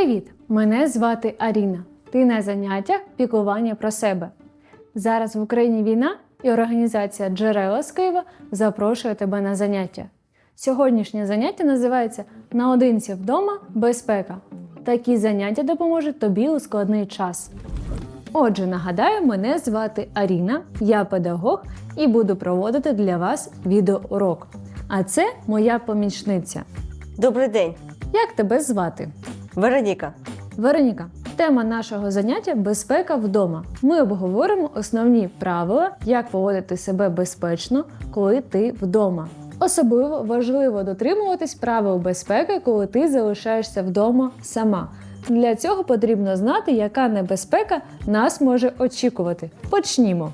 Привіт! Мене звати Аріна. Ти на заняттях піклування про себе. Зараз в Україні війна і організація Джерела з Києва запрошує тебе на заняття. Сьогоднішнє заняття називається Наодинці вдома безпека. Такі заняття допоможуть тобі у складний час. Отже, нагадаю, мене звати Аріна, я педагог і буду проводити для вас відеоурок. А це моя помічниця. Добрий день, Як тебе звати? Вероніка. Вероніка, тема нашого заняття безпека вдома. Ми обговоримо основні правила, як поводити себе безпечно, коли ти вдома. Особливо важливо дотримуватись правил безпеки, коли ти залишаєшся вдома сама. Для цього потрібно знати, яка небезпека нас може очікувати. Почнімо.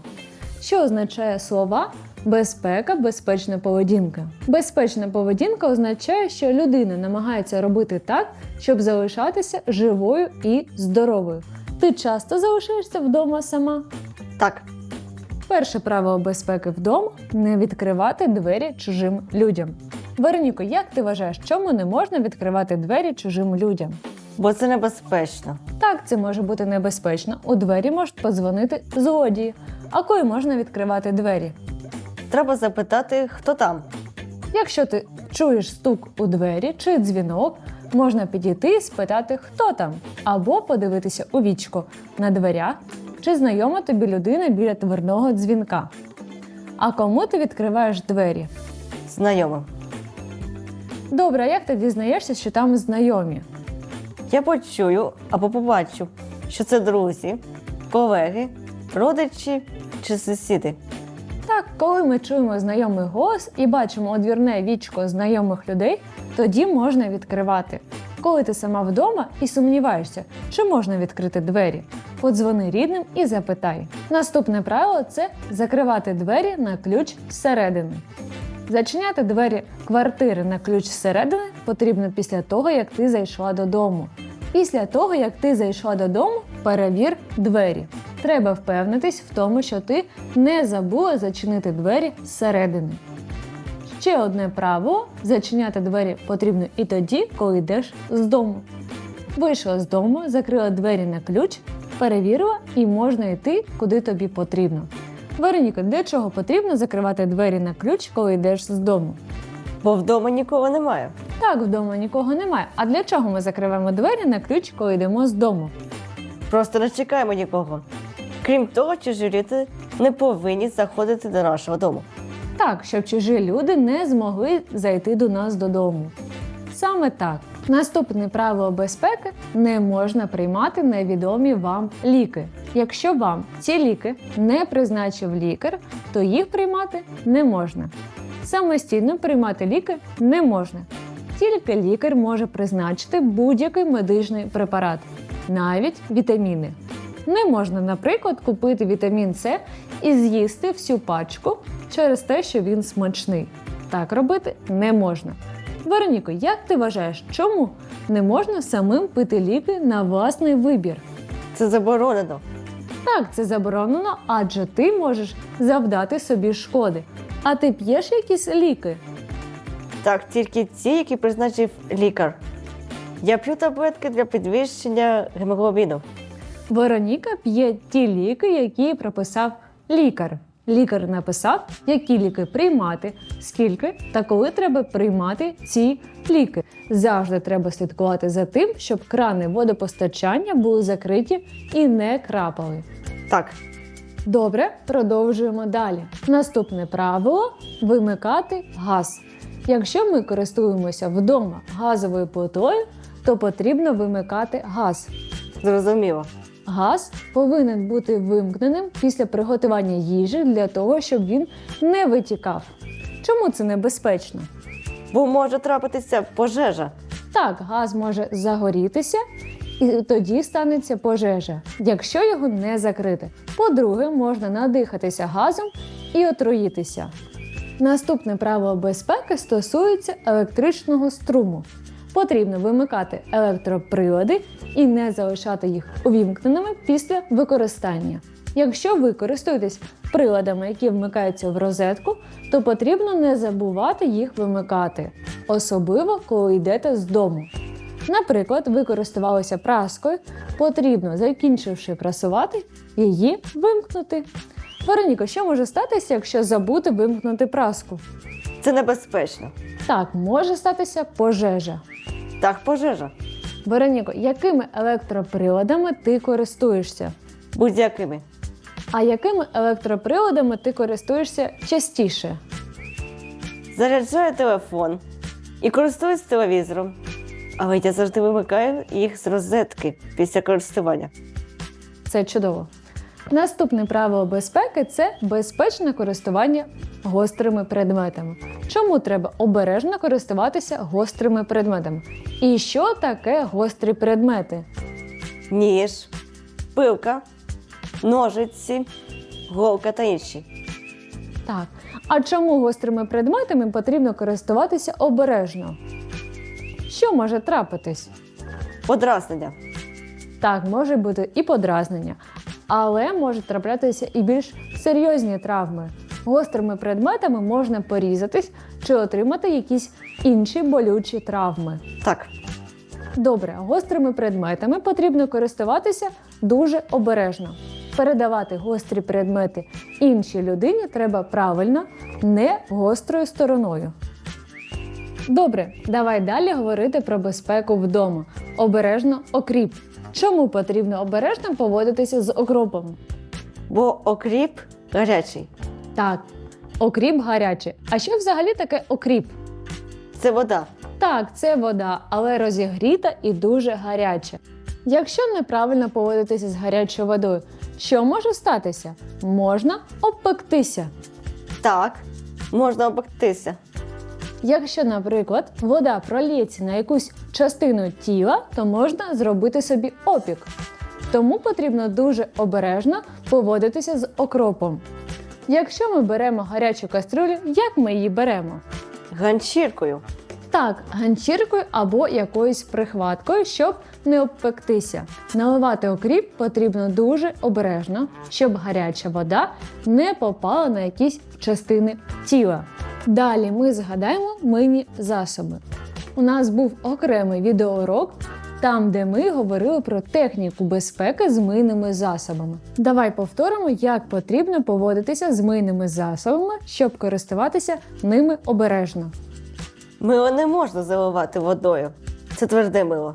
Що означає слова безпека, безпечна поведінка? Безпечна поведінка означає, що людина намагається робити так, щоб залишатися живою і здоровою. Ти часто залишаєшся вдома сама? Так, Перше правило безпеки вдома не відкривати двері чужим людям. Вероніко, як ти вважаєш, чому не можна відкривати двері чужим людям? бо це небезпечно. Так, це може бути небезпечно. У двері можуть подзвонити злодії. А коли можна відкривати двері? Треба запитати, хто там. Якщо ти чуєш стук у двері чи дзвінок, можна підійти і спитати, хто там, або подивитися у вічко на дверях, чи знайома тобі людина біля дверного дзвінка. А кому ти відкриваєш двері? Знайомим. Добре, а як ти дізнаєшся, що там знайомі? Я почую або побачу, що це друзі, колеги, родичі чи сусіди. Так, коли ми чуємо знайомий голос і бачимо одвірне вічко знайомих людей, тоді можна відкривати. Коли ти сама вдома і сумніваєшся, чи можна відкрити двері, подзвони рідним і запитай. Наступне правило це закривати двері на ключ зсередини. Зачиняти двері квартири на ключ зсередини потрібно після того, як ти зайшла додому. Після того, як ти зайшла додому, перевір двері. Треба впевнитись в тому, що ти не забула зачинити двері зсередини. Ще одне правило: зачиняти двері потрібно і тоді, коли йдеш з дому. Вийшла з дому, закрила двері на ключ, перевірила і можна йти, куди тобі потрібно. Вероніка, для чого потрібно закривати двері на ключ, коли йдеш з дому? Бо вдома нікого немає. Так, вдома нікого немає. А для чого ми закриваємо двері на ключ, коли йдемо з дому? Просто не чекаємо нікого. Крім того, чужі люди не повинні заходити до нашого дому. Так, щоб чужі люди не змогли зайти до нас додому. Саме так. Наступне правило безпеки не можна приймати невідомі вам ліки. Якщо вам ці ліки не призначив лікар, то їх приймати не можна. Самостійно приймати ліки не можна. Тільки лікар може призначити будь-який медичний препарат, навіть вітаміни. Не можна, наприклад, купити вітамін С і з'їсти всю пачку через те, що він смачний. Так робити не можна. Вероніко, як ти вважаєш, чому не можна самим пити ліки на власний вибір? Це заборонено. Так, це заборонено, адже ти можеш завдати собі шкоди. А ти п'єш якісь ліки? Так, тільки ті, які призначив лікар. Я п'ю таблетки для підвищення гемоглобіну. Вероніка п'є ті ліки, які прописав лікар. Лікар написав, які ліки приймати, скільки та коли треба приймати ці ліки. Завжди треба слідкувати за тим, щоб крани водопостачання були закриті і не крапали. Так, Добре, продовжуємо далі. Наступне правило вимикати газ. Якщо ми користуємося вдома газовою плитою, то потрібно вимикати газ. зрозуміло. Газ повинен бути вимкненим після приготування їжі для того, щоб він не витікав. Чому це небезпечно? Бо може трапитися пожежа. Так, газ може загорітися, і тоді станеться пожежа, якщо його не закрити. По-друге, можна надихатися газом і отруїтися. Наступне правило безпеки стосується електричного струму. Потрібно вимикати електроприлади і не залишати їх увімкненими після використання. Якщо ви користуєтесь приладами, які вмикаються в розетку, то потрібно не забувати їх вимикати, особливо коли йдете з дому. Наприклад, ви користувалися праскою, потрібно, закінчивши прасувати, її вимкнути. Вероніко, що може статися, якщо забути вимкнути праску? Це небезпечно. Так, може статися пожежа. Так, пожежа. Вероніко, якими електроприладами ти користуєшся? Будь-якими. А якими електроприладами ти користуєшся частіше? Заряджаю телефон і користуюсь телевізором. Але я завжди вимикаю їх з розетки після користування. Це чудово. Наступне правило безпеки це безпечне користування гострими предметами. Чому треба обережно користуватися гострими предметами? І що таке гострі предмети? Ніж, пилка, ножиці, голка та інші. Так. А чому гострими предметами потрібно користуватися обережно? Що може трапитись? Подразнення. Так, може бути і подразнення, але можуть траплятися і більш серйозні травми. Гострими предметами можна порізатись чи отримати якісь інші болючі травми. Так, Добре, гострими предметами потрібно користуватися дуже обережно. Передавати гострі предмети іншій людині треба правильно, не гострою стороною. Добре, давай далі говорити про безпеку вдома. Обережно окріп. Чому потрібно обережно поводитися з окропом? бо окріп гарячий. Так, окріп гарячий. А що взагалі таке окріп? Це вода. Так, це вода, але розігріта і дуже гаряча. Якщо неправильно поводитися з гарячою водою, що може статися? Можна обпектися. Так, можна обектися. Якщо, наприклад, вода пролється на якусь частину тіла, то можна зробити собі опік. Тому потрібно дуже обережно поводитися з окропом. Якщо ми беремо гарячу кастрюлю, як ми її беремо? Ганчіркою. Так, ганчіркою або якоюсь прихваткою, щоб не обпектися. Наливати окріп потрібно дуже обережно, щоб гаряча вода не попала на якісь частини тіла. Далі ми згадаємо мийні засоби. У нас був окремий відеоурок, там, де ми говорили про техніку безпеки з мийними засобами. Давай повторимо, як потрібно поводитися з мийними засобами, щоб користуватися ними обережно. Мило не можна заливати водою. Це тверде мило.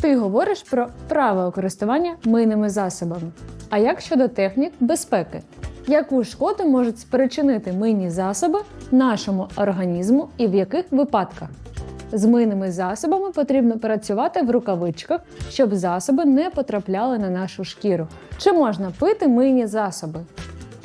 Ти говориш про правила користування мийними засобами. А як щодо технік безпеки? Яку шкоду можуть спричинити мийні засоби нашому організму і в яких випадках? З мийними засобами потрібно працювати в рукавичках, щоб засоби не потрапляли на нашу шкіру. Чи можна пити мийні засоби?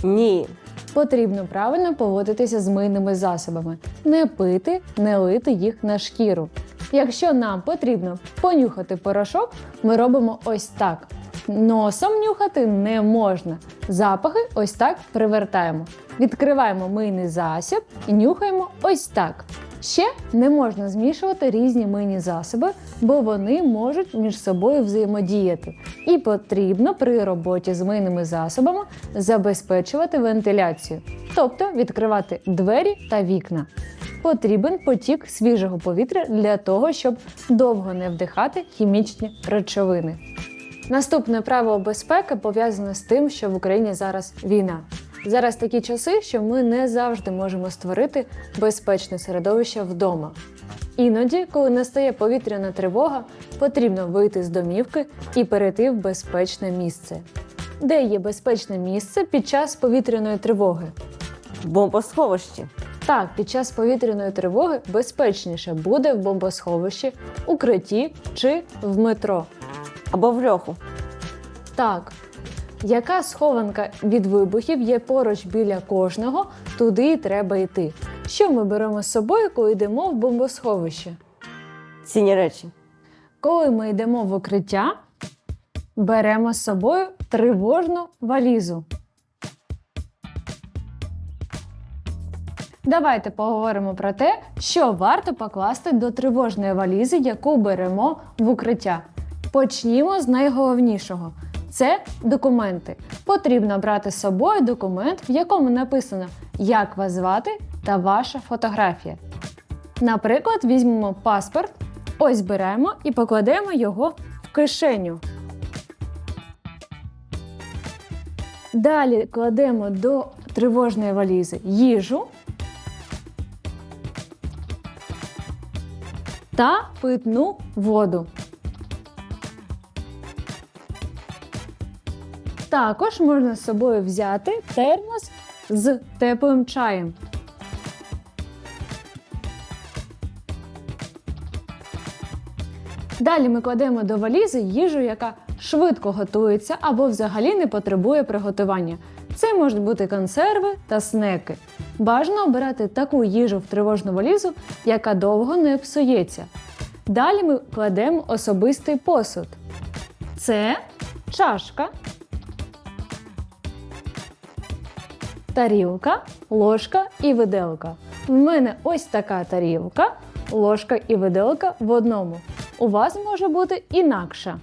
Ні. Потрібно правильно поводитися з мийними засобами, не пити, не лити їх на шкіру. Якщо нам потрібно понюхати порошок, ми робимо ось так. Носом нюхати не можна. Запахи ось так привертаємо. Відкриваємо мийний засіб і нюхаємо ось так. Ще не можна змішувати різні мийні засоби, бо вони можуть між собою взаємодіяти. І потрібно при роботі з мийними засобами забезпечувати вентиляцію, тобто відкривати двері та вікна. Потрібен потік свіжого повітря для того, щоб довго не вдихати хімічні речовини. Наступне правило безпеки пов'язане з тим, що в Україні зараз війна. Зараз такі часи, що ми не завжди можемо створити безпечне середовище вдома. Іноді, коли настає повітряна тривога, потрібно вийти з домівки і перейти в безпечне місце. Де є безпечне місце під час повітряної тривоги? В бомбосховищі. Так, під час повітряної тривоги безпечніше буде в бомбосховищі, укритті чи в метро. Або в льоху. Так. Яка схованка від вибухів є поруч біля кожного, туди й треба йти. Що ми беремо з собою, коли йдемо в бомбосховище? Цінні речі. Коли ми йдемо в укриття, беремо з собою тривожну валізу. Давайте поговоримо про те, що варто покласти до тривожної валізи, яку беремо в укриття. Почнімо з найголовнішого. Це документи. Потрібно брати з собою документ, в якому написано, як вас звати та ваша фотографія. Наприклад, візьмемо паспорт, Ось беремо і покладемо його в кишеню. Далі кладемо до тривожної валізи їжу та питну воду. Також можна з собою взяти термос з теплим чаєм. Далі ми кладемо до валізи їжу, яка швидко готується або взагалі не потребує приготування. Це можуть бути консерви та снеки. Бажано обирати таку їжу в тривожну валізу, яка довго не псується. Далі ми кладемо особистий посуд. Це чашка, тарілка, ложка і виделка. В мене ось така тарілка, ложка і виделка в одному. У вас може бути інакша.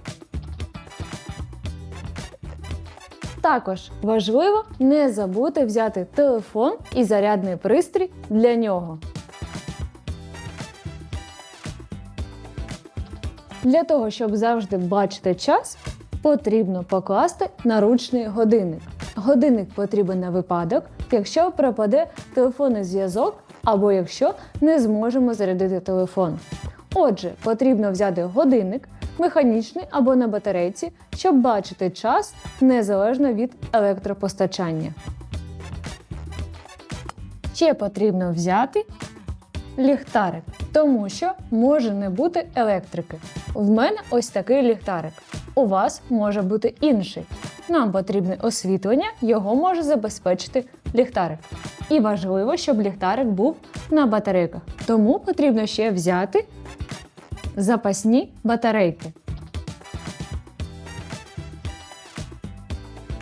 Також важливо не забути взяти телефон і зарядний пристрій для нього. Для того, щоб завжди бачити час, потрібно покласти наручний годинник. Годинник потрібен на випадок, якщо пропаде телефонний зв'язок або якщо не зможемо зарядити телефон. Отже, потрібно взяти годинник, механічний або на батарейці, щоб бачити час незалежно від електропостачання. Ще потрібно взяти ліхтарик, тому що може не бути електрики. В мене ось такий ліхтарик. У вас може бути інший. Нам потрібне освітлення, його може забезпечити ліхтарик. І важливо, щоб ліхтарик був на батарейках. Тому потрібно ще взяти запасні батарейки.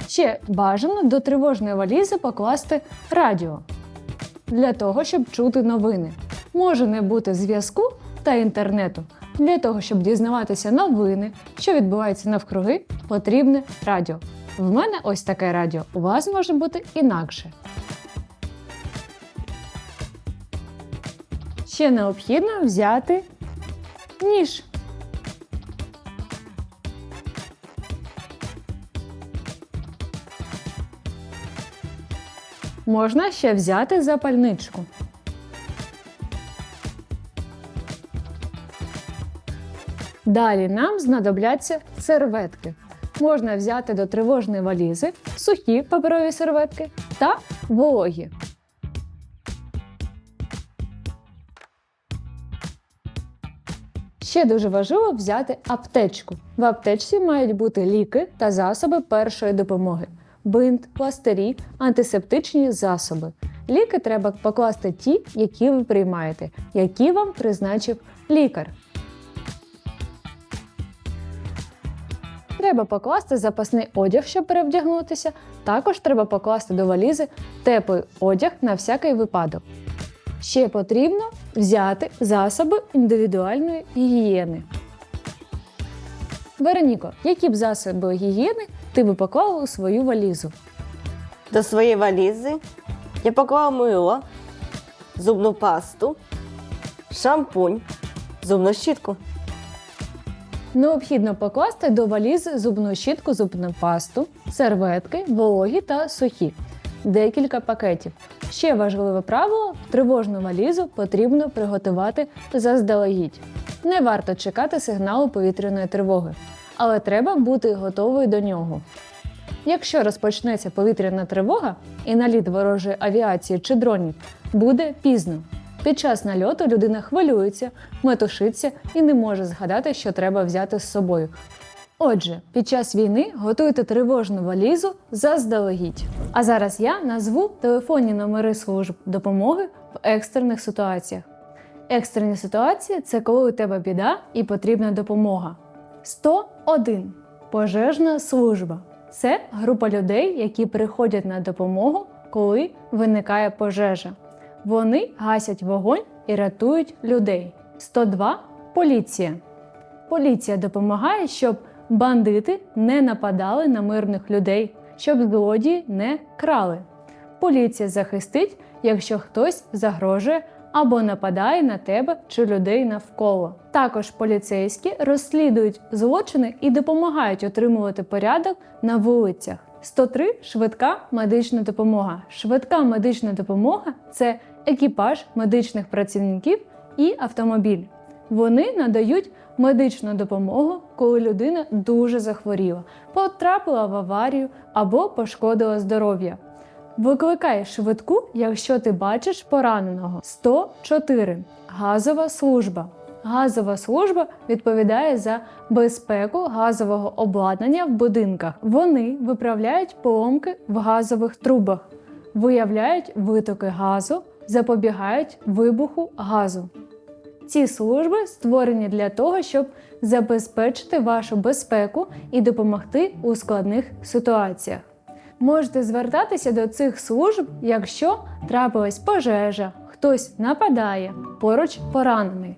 Ще бажано до тривожної валізи покласти радіо для того, щоб чути новини. Може не бути зв'язку та інтернету. Для того, щоб дізнаватися новини, що відбувається навкруги, потрібне радіо. В мене ось таке радіо, у вас може бути інакше. Ще необхідно взяти ніж. Можна ще взяти запальничку. Далі нам знадобляться серветки. Можна взяти до тривожної валізи сухі паперові серветки та вологі. Ще дуже важливо взяти аптечку. В аптечці мають бути ліки та засоби першої допомоги: бинт, пластирі, антисептичні засоби. Ліки треба покласти ті, які ви приймаєте, які вам призначив лікар. Треба покласти запасний одяг, щоб перевдягнутися. Також треба покласти до валізи теплий одяг на всякий випадок. Ще потрібно взяти засоби індивідуальної гігієни. Вероніко, які б засоби гігієни ти би поклала у свою валізу? До своєї валізи я поклала мило, зубну пасту, шампунь, зубну щітку. Необхідно покласти до валізи зубну щітку, зубну пасту, серветки, вологі та сухі, декілька пакетів. Ще важливе правило: тривожну валізу потрібно приготувати заздалегідь. Не варто чекати сигналу повітряної тривоги, але треба бути готовою до нього. Якщо розпочнеться повітряна тривога і наліт ворожої авіації чи дронів, буде пізно. Під час нальоту людина хвилюється, метушиться і не може згадати, що треба взяти з собою. Отже, під час війни готуйте тривожну валізу заздалегідь. А зараз я назву телефонні номери служб допомоги в екстрених ситуаціях. Екстрені ситуації це коли у тебе біда і потрібна допомога. 101 пожежна служба. Це група людей, які приходять на допомогу, коли виникає пожежа. Вони гасять вогонь і рятують людей. 102 поліція. Поліція допомагає, щоб бандити не нападали на мирних людей, щоб злодії не крали. Поліція захистить, якщо хтось загрожує або нападає на тебе чи людей навколо. Також поліцейські розслідують злочини і допомагають отримувати порядок на вулицях. 103 швидка медична допомога. Швидка медична допомога це екіпаж медичних працівників і автомобіль. Вони надають медичну допомогу, коли людина дуже захворіла, потрапила в аварію або пошкодила здоров'я. Викликай швидку, якщо ти бачиш пораненого. 104. Газова служба. Газова служба відповідає за безпеку газового обладнання в будинках. Вони виправляють поломки в газових трубах, виявляють витоки газу, запобігають вибуху газу. Ці служби створені для того, щоб забезпечити вашу безпеку і допомогти у складних ситуаціях. Можете звертатися до цих служб, якщо трапилась пожежа, хтось нападає, поруч поранений.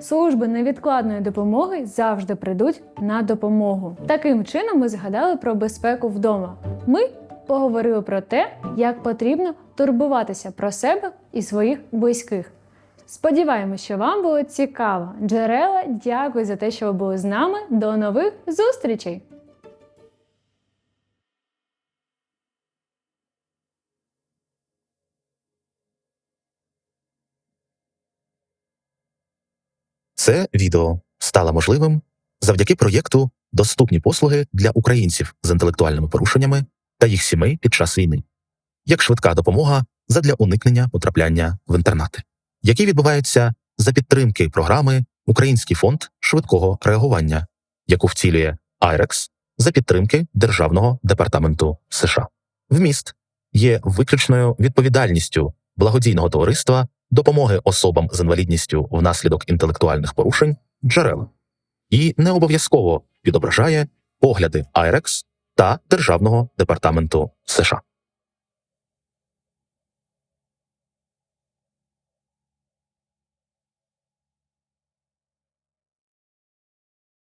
Служби невідкладної допомоги завжди прийдуть на допомогу. Таким чином ми згадали про безпеку вдома. Ми поговорили про те, як потрібно турбуватися про себе і своїх близьких. Сподіваємось, що вам було цікаво. Джерела, дякую за те, що ви були з нами. До нових зустрічей! Це відео стало можливим завдяки проєкту Доступні послуги для українців з інтелектуальними порушеннями та їх сімей під час війни, як швидка допомога задля уникнення потрапляння в інтернати, які відбуваються за підтримки програми Український фонд швидкого реагування, яку втілює IREX за підтримки Державного департаменту США. Вміст є виключною відповідальністю благодійного товариства допомоги особам з інвалідністю внаслідок інтелектуальних порушень джерела і не обов'язково відображає погляди IREX та Державного департаменту США.